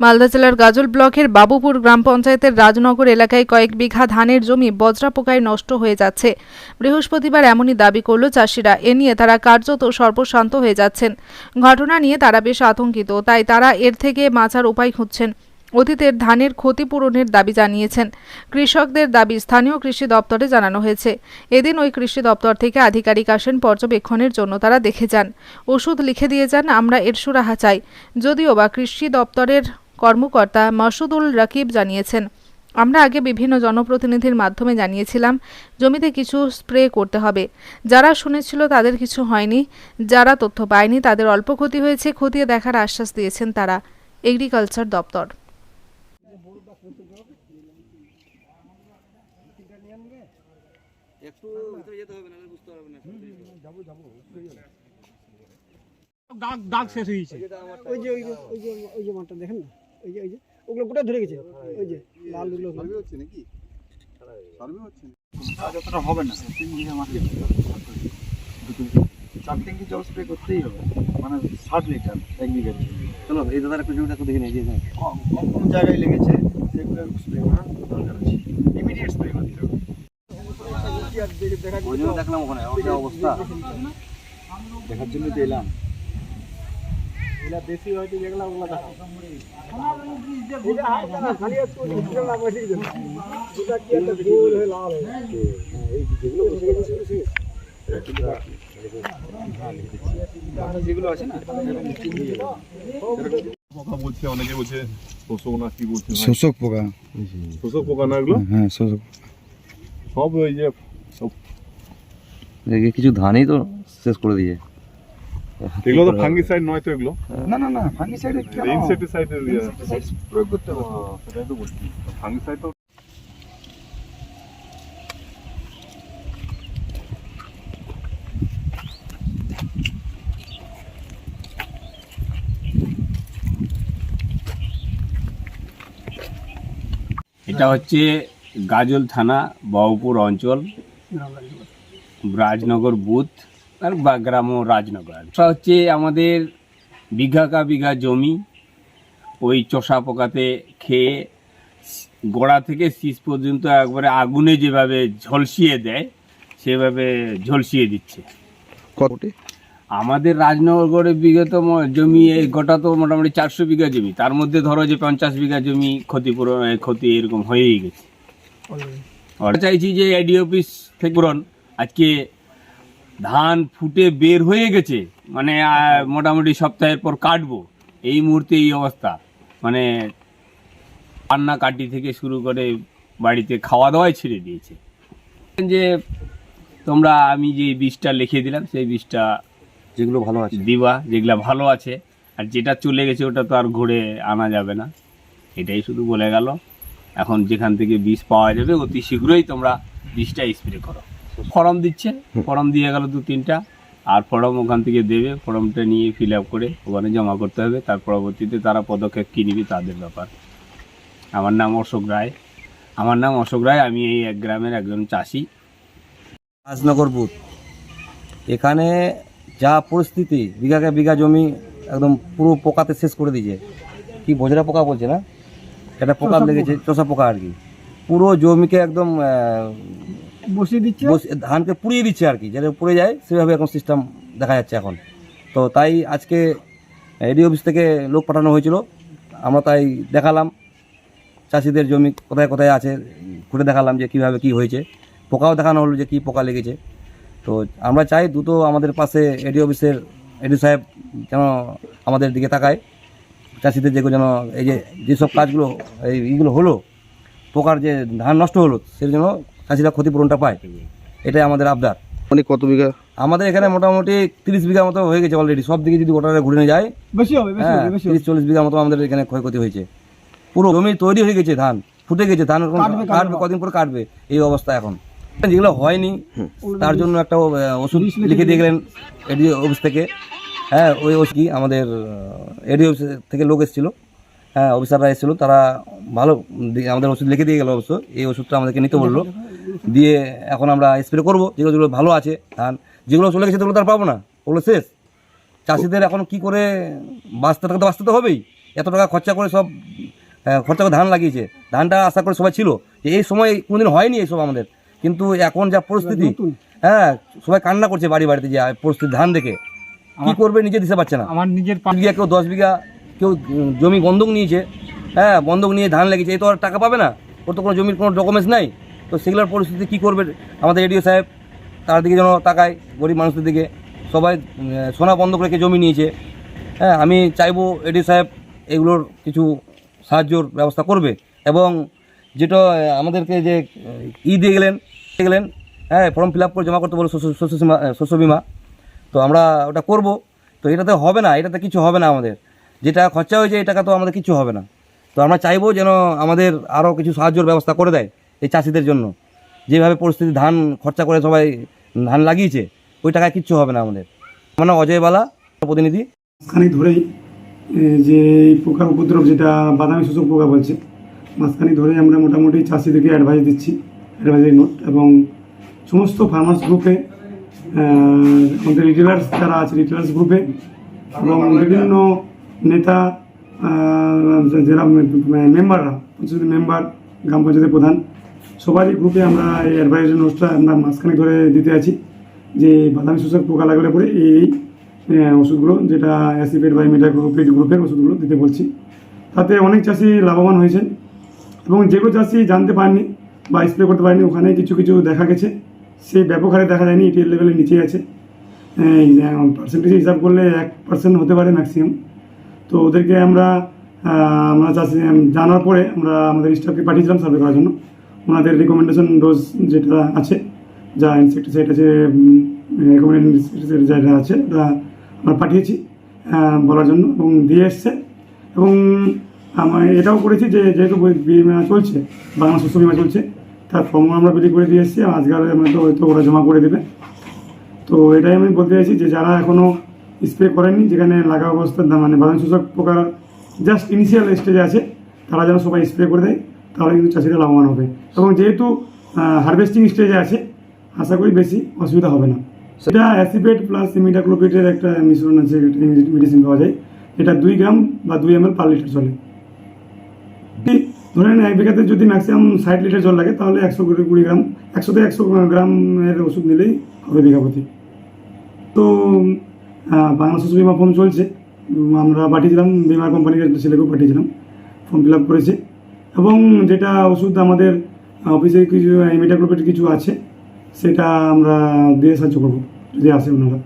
মালদা জেলার গাজল ব্লকের বাবুপুর গ্রাম পঞ্চায়েতের রাজনগর এলাকায় কয়েক বিঘা ধানের জমি বজ্রা পোকায় নষ্ট হয়ে যাচ্ছে। বৃহস্পতিবার এমনই দাবি করল চাষিরা। এ নিয়ে তারা কার্যত সর্বশান্ত হয়ে যাচ্ছেন। ঘটনা নিয়ে তারা বেশ আতঙ্কিত, তাই তারা এর থেকে বাঁচার উপায় খুঁজছেন। অতীতের ধানের ক্ষতিপূরণের দাবি জানিয়েছেন। কৃষকদের দাবি স্থানীয় কৃষি দপ্তরে জানানো হয়েছে। এদিন ওই কৃষি দপ্তর থেকে আধিকারিক আসেন, পর্যবেক্ষণের জন্য তারা দেখে যান। ওষুধ লিখে দিয়ে যান, আমরা এর সুরাহা চাই। যদিও বা কৃষি দপ্তরের কর্মকর্তা মাসুদুল রাকিব জানিয়েছেন আমরা আগে বিভিন্ন জনপ্রতিনিধির মাধ্যমে জানিয়েছিলাম জমিতে কিছু স্প্রে করতে হবে। যারা শুনেছিল তাদের কিছু হয়নি যারা তথ্য পায়নি তাদের অল্প ক্ষতি হয়েছে খতিয়ে দেখার আশ্বাস দিয়েছেন তারা। এগ্রিকালচার দপ্তর। দাগ দাগ শেষ হয়েছে ওই যে ওই যে ওই যে ওই যে মাঠটা দেখেন না? ওই যে ওই যে ওগুলো গোটা ধরে গেছে। ওই যে লালগুলো হচ্ছে নাকি? সার্ভে হচ্ছে যতটা হবে না। তিন বিঘা মাটি চার ট্যাঙ্কি জল স্প্রে করতেই হবে। মানে ষাট লিটার এক বিঘা চলো এই দাদার একটু জমিটা দেখে নিয়ে যে কম কম কম জায়গায় লেগেছে সেগুলো স্প্রে করার দরকার আছে। ইমিডিয়েট স্প্রে করতে হবে। ওই জন্য দেখলাম ওখানে অবস্থা। দেখার জন্য তো এলাম। এগুলা দেশি হয়তো যেগুলো ওগুলো দেখা খালি একটু উঠছে না বসে গেছে ওটা কি একটা গোল হয়ে লাল হয়ে গেছে। এই যেগুলো বসে গেছে বসে গেছে। যেগুলো আছে না পোকা বলছে অনেকে বলছে শোষক না কি বলছে ভাই? শোষক পোকা শোষক পোকা না এগুলো হ্যাঁ শোষক সব ওই যে সব দেখি কিছু ধানই তো শেষ করে দিয়ে এগুলো তো ফাঙ্গিসাইড নয় তো এগুলো? না না না ফাঙ্গিসাইডে ইনসেক্টিসাইডের Insecticide প্রয়োগ করতে হবে। সেটাই তো বলছি। ফাঙ্গিসাইড তো এটা হচ্ছে গাজল থানা বাবুপুর অঞ্চল রাজনগর বুথ। আর বা গ্রাম রাজনগর। হচ্ছে আমাদের বিঘা কা বিঘা জমি। ওই চষা পোকাতে খেয়ে গোড়া থেকে শীষ পর্যন্ত একবারে আগুনে যেভাবে ঝলসিয়ে দেয় সেভাবে ঝলসিয়ে দিচ্ছে। আমাদের রাজনগরের বিগত জমি এই গোটা তো মোটামুটি চারশো বিঘা জমি। তার মধ্যে ধরো যে পঞ্চাশ বিঘা জমি ক্ষতিপূরণ ক্ষতি এরকম হয়েই গেছে। চাইছি যে এডি অফিস থেকে পূরণ। আজকে ধান ফুটে বের হয়ে গেছে মানে মোটামুটি সপ্তাহের পর কাটবো। এই মুহূর্তে এই অবস্থা। মানে রান্না কাটি থেকে শুরু করে বাড়িতে খাওয়া দাওয়াই ছেড়ে দিয়েছে। যে তোমরা আমি যে বীজটা লিখে দিলাম সেই বীজটা যেগুলো ভালো আছে। দিবা যেগুলো ভালো আছে। আর যেটা চলে গেছে ওটা তো আর ঘুরে আনা যাবে না। এটাই শুধু বলে গেল। এখন যেখান থেকে বীজ পাওয়া যাবে অতি শীঘ্রই তোমরা বীজটা স্প্রে করো। ফর্ম দিচ্ছে ফর্ম দিয়ে গেল দু তিনটা আর ফর্ম ওখান থেকে দেবে ফর্মটা নিয়ে ফিল আপ করে ওখানে জমা করতে হবে। তার পরবর্তীতে তারা পদক্ষেপ কী নিবে তাদের ব্যাপার। আমার নাম অশোক রায়। আমার নাম অশোক রায় আমি এই এক গ্রামের একজন চাষি। রাজনগর বুথ। এখানে যা পরিস্থিতি বিঘাকে বিঘা জমি একদম পুরো পোকাতে শেষ করে দিয়েছে। কি বজরা পোকা বলছে না? এটা পোকা লেগেছে চষা পোকা আর কি। পুরো জমিকে একদম বসিয়ে দিচ্ছে? ধানকে পুড়িয়ে দিচ্ছে আর কি যেটা পুড়ে যায়, সেভাবে এখন সিস্টেম দেখা যাচ্ছে এখন। তো তাই আজকে এডি অফিস থেকে লোক পাঠানো হয়েছিল, আমরা তাই দেখালাম। চাষিদের জমি কোথায় কোথায় আছে ঘুরে দেখালাম যে কীভাবে কি হয়েছে। পোকাও দেখানো হলো যে কি পোকা লেগেছে। তো আমরা চাই দ্রুত আমাদের পাশে এডি অফিসের এডি সাহেব যেন আমাদের দিকে তাকায়। চাষিদের যেগুলো যেন এই যে, যেসব কাজগুলো, এই এইগুলো হলো, পোকার যে ধান নষ্ট হলো সের জন্য চাষিরা ক্ষতিপূরণটা পায়। এটাই আমাদের আবদার। মানে কত বিঘা? আমাদের এখানে মোটামুটি তিরিশ বিঘা মতো হয়ে গেছে অলরেডি সব দিকে যদি গোটাটা ঘুরে নিয়ে যায় বেশি হবে হ্যাঁ তিরিশ চল্লিশ বিঘা মতো আমাদের এখানে ক্ষয়ক্ষতি হয়েছে। পুরো জমি তৈরি হয়ে গেছে ধান ফুটে গেছে ধান কাটবে, কদিন পরে কাটবে। এই অবস্থা এখন। যেগুলো হয়নি তার জন্য একটা ওষুধ লিখে দিয়ে গেলেন এডি অফিস থেকে। হ্যাঁ ওই ওষুধ কি আমাদের এডি অফিস থেকে লোক এসেছিল। হ্যাঁ অফিসাররা এসেছিল তারা ভালো আমাদের ওষুধ লিখে দিয়ে গেল অবশ্য। এই ওষুধটা আমাদেরকে নিতে বলল। দিয়ে এখন আমরা স্প্রে করব। যেগুলো যেগুলো ভালো আছে ধান যেগুলো চলে গেছে সেগুলো তো আর পাবো না। ওগুলো শেষ। চাষিদের এখন কি করে বাঁচতে থাকতে বাঁচতে তো হবেই। এত টাকা খরচা করে সব খরচা করে ধান লাগিয়েছে। ধানটা আশা করে সবাই ছিল। যে এই সময় কোনোদিন হয়নি এইসব আমাদের। কিন্তু এখন যা পরিস্থিতি হ্যাঁ সবাই কান্না করছে বাড়ি বাড়িতে যে পরিস্থিতি ধান দেখে। কি করবে নিজে দিতে পারছে না। আমার নিজের পাঁচ বিঘা কেউ দশ বিঘা কেউ জমি বন্ধক নিয়েছে হ্যাঁ বন্ধক নিয়ে ধান লেগেছে এই তো আর টাকা পাবে না। ওর তো কোনো জমির কোনো ডকুমেন্টস নাই। তো সেগুলোর পরিস্থিতি কী করবে আমাদের এডিও সাহেব? তার দিকে যেন তাকায় গরিব মানুষদের দিকে। সবাই সোনা বন্ধক রেখে জমি নিয়েছে। হ্যাঁ আমি চাইব এডিও সাহেব এগুলোর কিছু সাহায্যর ব্যবস্থা করবে। এবং যেটা আমাদেরকে যে, ই দিয়ে গেলেন দিয়ে গেলেন হ্যাঁ ফর্ম ফিল আপ করে জমা করতে বলো শস্য বিমা। তো আমরা ওটা করব। তো এটাতে হবে না, এটাতে কিছু হবে না আমাদের। যেটা খরচা হয়েছে, এই টাকা তো আমাদের কিছু হবে না। তো আমরা চাইব যেন আমাদের আরও কিছু সাহায্যের ব্যবস্থা করে দেয় এই চাষিদের জন্য। যেভাবে পরিস্থিতি ধান খরচা করে সবাই ধান লাগিয়েছে, ওই টাকায় কিচ্ছু হবে না আমাদের। আমার নাম অজয় বালা, প্রতিনিধি। মাঝখানে ধরেই যে এই পোকার উপদ্রব যেটা বাদামি শোষক পোকা বলছে, মাঝখানে ধরেই আমরা মোটামুটি চাষিদেরকে অ্যাডভাইস দিচ্ছি অ্যাডভাইজারি নোট এবং সমস্ত ফার্মার্স গ্রুপে আমাদের রিটেলার্স যারা আছে রিটেলার্স গ্রুপে এবং বিভিন্ন নেতা যারা মেম্বাররা পঞ্চায়েতের মেম্বার, গ্রাম পঞ্চায়েতের প্রধান, সবারই গ্রুপে আমরা এই অ্যাডভাইজারি নোটসটা আমরা মাঝখানে ধরে দিতে আছি যে বাদামি শোষক পোকা লাগলে পরে এই ওষুধগুলো যেটা অ্যাসিপেট বা ইমিডাক্লোপিড গ্রুপের ওষুধগুলো দিতে বলছি। তাতে অনেক চাষি লাভবান হয়েছেন এবং যেগুলো চাষি জানতে পারেনি বা স্প্রে করতে পারেনি ওখানে কিছু কিছু দেখা গেছে। সেই ব্যাপক হারে দেখা যায়নি ইটিএল লেভেলের নিচেই আছে। পার্সেন্টেজ হিসাব করলে এক পার্সেন্ট হতে পারে ম্যাক্সিমাম তো ওদেরকে আমরা আমরা জানার পরে আমরা আমাদের স্টাফকে পাঠিয়েছিলাম সার্ভে করার জন্য। ওনাদের রিকমেন্ডেশন ডোজ যেটা আছে, যা ইনসেক্টিসাইড আছে রেকমেন্ড ইনসেক্টিসাইড যেটা আছে, ওটা আমরা পাঠিয়েছি বলার জন্য এবং দিয়ে এসছে। এবং আমরা এটাও করেছি যে, যেহেতু বিমা চলছে বাংলা শস্য বিমা চলছে, তার ফর্ম আমরা বিলি করে দিয়ে এসেছি। আজকাল আমরা তো হয়তো ওরা জমা করে দেবে। তো এটাই আমি বলতে চাইছি যে, যারা এখনও স্প্রে করেননি, যেখানে লাগা অবস্থা মানে বাদাম শোষক পোকার জাস্ট ইনিশিয়াল স্টেজে আছে, তারা যেন সবাই স্প্রে করে দেয়, তাহলে কিন্তু চাষিরা লাভবান হবে। এবং যেহেতু হারভেস্টিং স্টেজে আছে, আশা করি বেশি অসুবিধা হবে না। সেটা অ্যাসিপেট প্লাস ইমিডাক্লোপিটের একটা মিশ্রণ আছে মেডিসিন পাওয়া যায়। এটা দুই গ্রাম বা দুই এম পার লিটার চলে। ধরে নেন, এক বিঘাতে যদি ম্যাক্সিমাম ষাট লিটার জল লাগে, তাহলে একশো কুড়ি গ্রাম একশো থেকে একশো গ্রামের ওষুধ নিলেই হবে বিঘা প্রতি তো বাংলা শস্য বিমা ফর্ম চলছে। আমরা পাঠিয়েছিলাম, বিমা কোম্পানির ছেলেকেও পাঠিয়েছিলাম। ফর্ম ফিল আপ করেছে। এবং যেটা ওষুধ আমাদের অফিসে কিছু মেডিকেল কিছু আছে, সেটা আমরা দিয়ে সাহায্য করব, যদি আসে ওনারা।